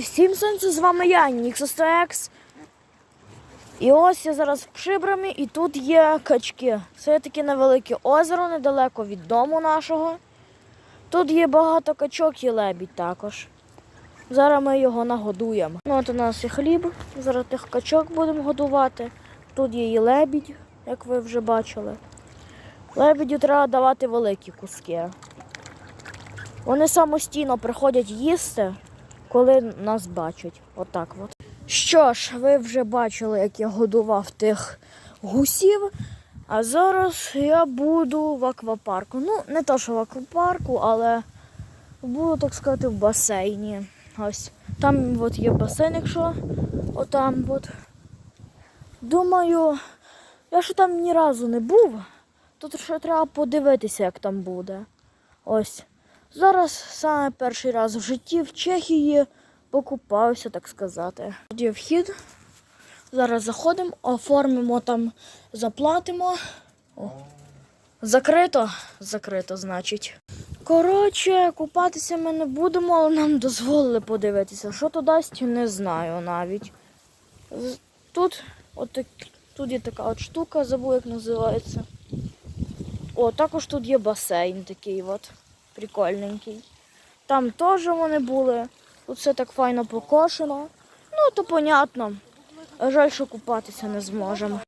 Всім сонце з вами я, Ніксостекс. І ось я зараз в Пшибрамі, і тут є качки. Це таке невелике озеро недалеко від дому нашого. Тут є багато качок і лебідь також. Зараз ми його нагодуємо. Ну, от у нас є хліб. Зараз тих качок будемо годувати. Тут є і лебідь, як ви вже бачили. Лебедю треба давати великі куски. Вони самостійно приходять їсти, коли нас бачать. Отак от. Що ж, ви вже бачили, як я годував тих гусів. А зараз я буду в аквапарку. Ну, не то, що в аквапарку, але буду, так сказати, в басейні. Ось. Там от є басейн, якщо отам от. Думаю, я ще там ні разу не був. Тут ще треба подивитися, як там буде. Ось. Зараз саме перший раз в житті в Чехії покупаюся, так сказати. Є вхід. Зараз заходимо, оформимо там, заплатимо. О. Закрито? Закрито, значить. Коротше, купатися ми не будемо, але нам дозволили подивитися. Що то дасть, не знаю навіть. Тут, от, тут є така от штука, забув, як називається. О, також тут є басейн такий от, прикольненький. Там теж вони були. Тут все так файно покошено. Ну, то понятно. Жаль, що купатися не зможемо.